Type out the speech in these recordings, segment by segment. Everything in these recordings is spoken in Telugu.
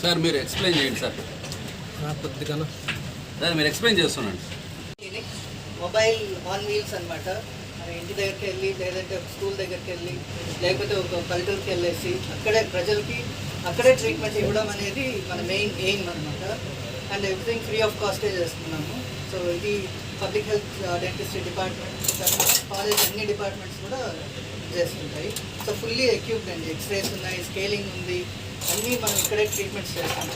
సార్ మీరు ఎక్స్ప్లెయిన్ చేయండి సార్. కొద్దిగా సార్ మీరు ఎక్స్ప్లెయిన్ చేస్తున్నాండి క్లినిక్ మొబైల్ ఆన్ వీల్స్ అనమాట మన ఇంటి దగ్గరికి వెళ్ళి లేదంటే ఒక స్కూల్ దగ్గరికి వెళ్ళి లేకపోతే ఒక పల్లెటూరుకి వెళ్ళేసి అక్కడే ప్రజలకి అక్కడే ట్రీట్మెంట్ ఇవ్వడం అనేది మన మెయిన్ ఎయిమ్ అనమాట అండ్ ఎవ్రీథింగ్ ఫ్రీ ఆఫ్ కాస్టే చేస్తున్నాము. సో ఇది public health dentistry department college అన్ని డిపార్ట్మెంట్స్ కూడా చేస్తుంటాయి. సో ఫుల్లీ ఎక్యూప్డ్ అండి. ఎక్స్రేస్ ఉన్నాయి స్కేలింగ్ ఉంది. అన్నీ మనం ఇక్కడే ట్రీట్మెంట్స్ చేస్తాం.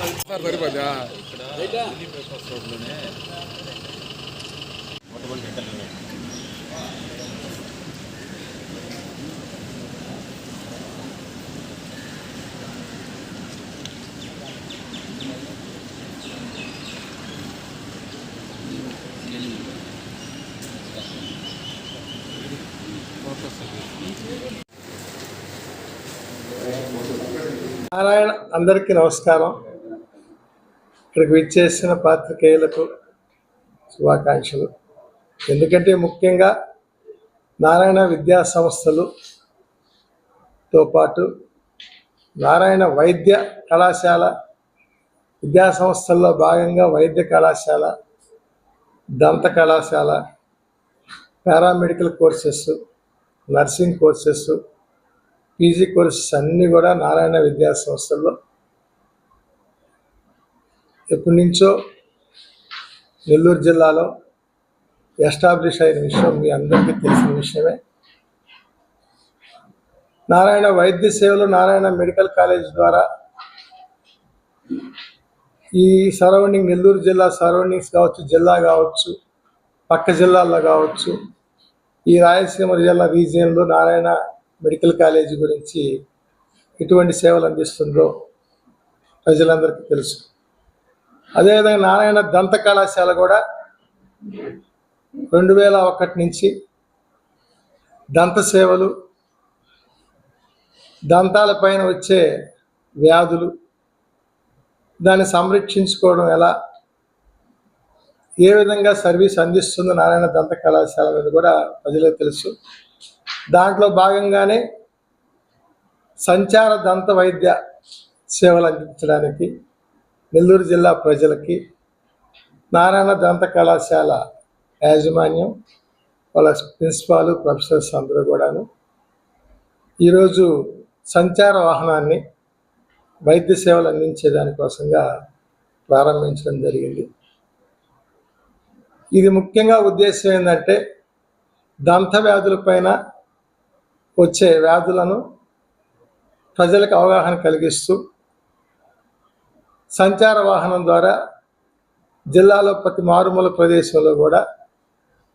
నారాయణ అందరికీ నమస్కారం. ఇక్కడికి విచ్చేసిన పాత్రికేయులకు శుభాకాంక్షలు. ఎందుకంటే ముఖ్యంగా నారాయణ విద్యా సంస్థలుతో పాటు నారాయణ వైద్య కళాశాల విద్యా సంస్థల్లో భాగంగా వైద్య కళాశాల దంత కళాశాల paramedical courses nursing courses PG courses అన్నీ కూడా నారాయణ విద్యా సంస్థల్లో. ఎప్పటి నుంచో నెల్లూరు జిల్లాలో ఎస్టాబ్లిష్ అయిన విషయం మీ అందరికీ తెలిసిన విషయమే. నారాయణ వైద్య సేవలు నారాయణ మెడికల్ కాలేజ్ ద్వారా ఈ సరౌండింగ్ నెల్లూరు జిల్లా సరౌండింగ్స్ కావచ్చు జిల్లా కావచ్చు పక్క జిల్లాల్లో కావచ్చు ఈ రాయలసీమ జిల్లా రీజియన్లో నారాయణ మెడికల్ కాలేజీ గురించి ఎటువంటి సేవలు అందిస్తుందో ప్రజలందరికీ తెలుసు. అదేవిధంగా నారాయణ దంత కళాశాల కూడా రెండు వేల ఒకటి నుంచి దంత సేవలు దంతాల పైన వచ్చే వ్యాధులు దాన్ని సంరక్షించుకోవడం ఎలా ఏ విధంగా సర్వీస్ అందిస్తుందో నారాయణ దంత కళాశాల మీద కూడా ప్రజలకు తెలుసు. దాంట్లో భాగంగానే సంచార దంత వైద్య సేవలు అందించడానికి నెల్లూరు జిల్లా ప్రజలకి నారాయణ దంత కళాశాల యాజమాన్యం వాళ్ళ ప్రిన్సిపాల్ ప్రొఫెసర్స్ అందరూ కూడాను ఈరోజు సంచార వాహనాన్ని వైద్య సేవలు అందించే దానికోసంగా ప్రారంభించడం జరిగింది. ఇది ముఖ్యంగా ఉద్దేశం ఏంటంటే దంత వ్యాధులపైన వచ్చే వ్యాధులను ప్రజలకు అవగాహన కలిగిస్తూ సంచార వాహనం ద్వారా జిల్లాలో ప్రతి మారుమూల ప్రదేశంలో కూడా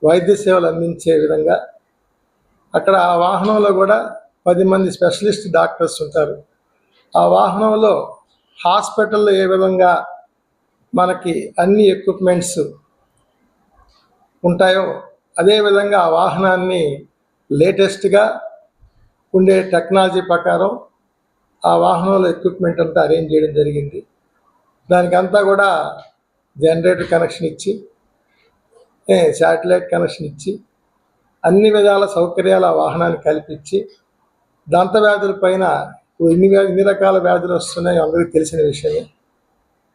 వైద్య సేవలు అందించే విధంగా అక్కడ ఆ వాహనంలో కూడా పది మంది స్పెషలిస్ట్ డాక్టర్స్ ఉంటారు. ఆ వాహనంలో హాస్పిటల్లో ఏ విధంగా మనకి అన్ని ఎక్విప్మెంట్స్ ఉంటాయో అదేవిధంగా ఆ వాహనాన్ని లేటెస్ట్గా ఉండే టెక్నాలజీ ప్రకారం ఆ వాహనంలో ఎక్విప్మెంట్ అంతా అరేంజ్ చేయడం జరిగింది. దానికంతా కూడా జనరేటర్ కనెక్షన్ ఇచ్చి శాటిలైట్ కనెక్షన్ ఇచ్చి అన్ని విధాల సౌకర్యాలు ఆ వాహనాన్ని కల్పించి దంత వ్యాధుల పైన ఎన్ని ఎన్ని రకాల వ్యాధులు వస్తున్నాయో అందరికీ తెలిసిన విషయమే.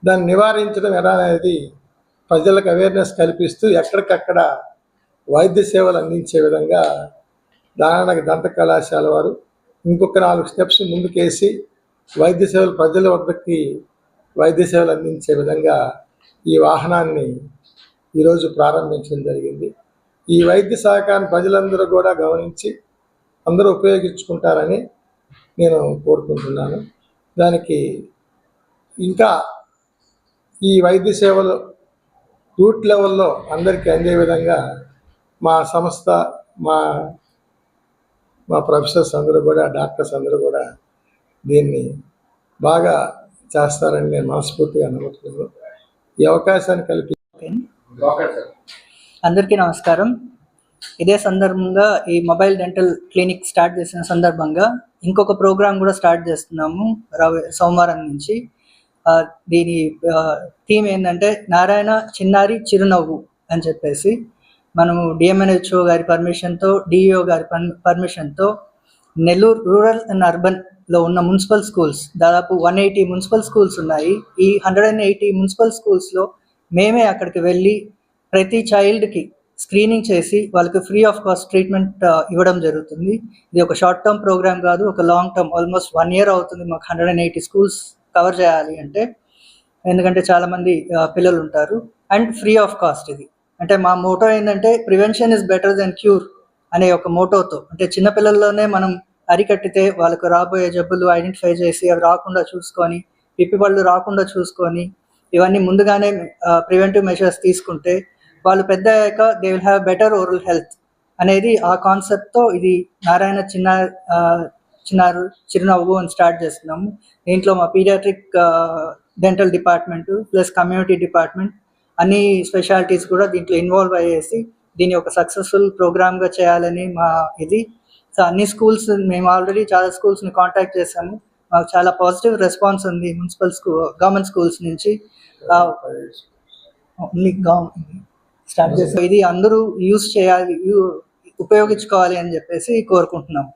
దాన్ని నివారించడం ఎలా అనేది ప్రజలకు అవేర్నెస్ కల్పిస్తూ ఎక్కడికక్కడ వైద్య సేవలు అందించే విధంగా దానికి దంత కళాశాల వారు ఇంకొక నాలుగు స్టెప్స్ ముందుకేసి వైద్య సేవలు ప్రజల వద్దకి వైద్య సేవలు అందించే విధంగా ఈ వాహనాన్ని ఈరోజు ప్రారంభించడం జరిగింది. ఈ వైద్య సహకారం ప్రజలందరూ కూడా గమనించి అందరూ ఉపయోగించుకుంటారని నేను కోరుకుంటున్నాను. దానికి ఇంకా ఈ వైద్య సేవలు రూట్ లెవెల్లో అందరికీ అందే విధంగా మా సంస్థ మా మా ప్రొఫెసర్స్ అందరూ కూడా డాక్టర్స్ అందరూ కూడా దీన్ని బాగా చేస్తారని నేను మనస్ఫూర్తిగా నమ్ముతున్నాను. ఈ అవకాశాన్ని కల్పి అందరికీ నమస్కారం. ఇదే సందర్భంగా ఈ మొబైల్ డెంటల్ క్లినిక్ స్టార్ట్ చేసిన సందర్భంగా ఇంకొక ప్రోగ్రామ్ కూడా స్టార్ట్ చేస్తున్నాము రవి సోమవారం నుంచి. దీని థీమ్ ఏంటంటే నారాయణ చిన్నారి చిరునవ్వు అని చెప్పేసి. మనము డిఎంఎన్హెచ్ఓ గారి పర్మిషన్తో డిఈఓ గారి పర్మిషన్తో నెల్లూరు రూరల్ అండ్ అర్బన్లో ఉన్న మున్సిపల్ స్కూల్స్ దాదాపు వన్ ఎయిటీ మున్సిపల్ స్కూల్స్ ఉన్నాయి. ఈ హండ్రెడ్ అండ్ ఎయిటీ మున్సిపల్ స్కూల్స్లో మేమే అక్కడికి వెళ్ళి ప్రతి చైల్డ్కి స్క్రీనింగ్ చేసి వాళ్ళకి ఫ్రీ ఆఫ్ కాస్ట్ ట్రీట్మెంట్ ఇవ్వడం జరుగుతుంది. ఇది ఒక షార్ట్ టర్మ్ ప్రోగ్రామ్ కాదు ఒక long term almost one year అవుతుంది మాకు hundred and eighty schools cover చేయాలి అంటే ఎందుకంటే చాలామంది పిల్లలు ఉంటారు. అండ్ ఫ్రీ ఆఫ్ కాస్ట్ ఇది. అంటే మా మోటో ఏంటంటే prevention is better then cure అనే ఒక మోటోతో అంటే చిన్నపిల్లల్లోనే మనం అరికట్టితే వాళ్ళకు రాబోయే జబ్బులు ఐడెంటిఫై చేసి అవి రాకుండా చూసుకొని పిప్పి పళ్ళు రాకుండా చూసుకొని ఇవన్నీ ముందుగానే ప్రివెంటివ్ మెషర్స్ తీసుకుంటే వాళ్ళు పెద్ద అయ్యాక they will have better oral health అనేది ఆ కాన్సెప్ట్తో ఇది నారాయణ చిన్న చిన్నారు చిరునవ్వు అని స్టార్ట్ చేస్తున్నాము. దీంట్లో మా paediatric dental department plus community department అన్ని స్పెషాలిటీస్ కూడా దీంట్లో ఇన్వాల్వ్ అయ్యేసి దీన్ని ఒక సక్సెస్ఫుల్ ప్రోగ్రామ్గా చేయాలని మా ఇది. సో అన్ని స్కూల్స్ మేము ఆల్రెడీ చాలా స్కూల్స్ని కాంటాక్ట్ చేసాము మాకు చాలా పాజిటివ్ రెస్పాన్స్ ఉంది మున్సిపల్ స్కూల్ గవర్నమెంట్ స్కూల్స్ నుంచి. ఓన్లీ స్టార్ట్ చేసి ఇది అందరూ యూస్ చేయాలి ఉపయోగించుకోవాలి అని చెప్పేసి కోరుకుంటున్నాము.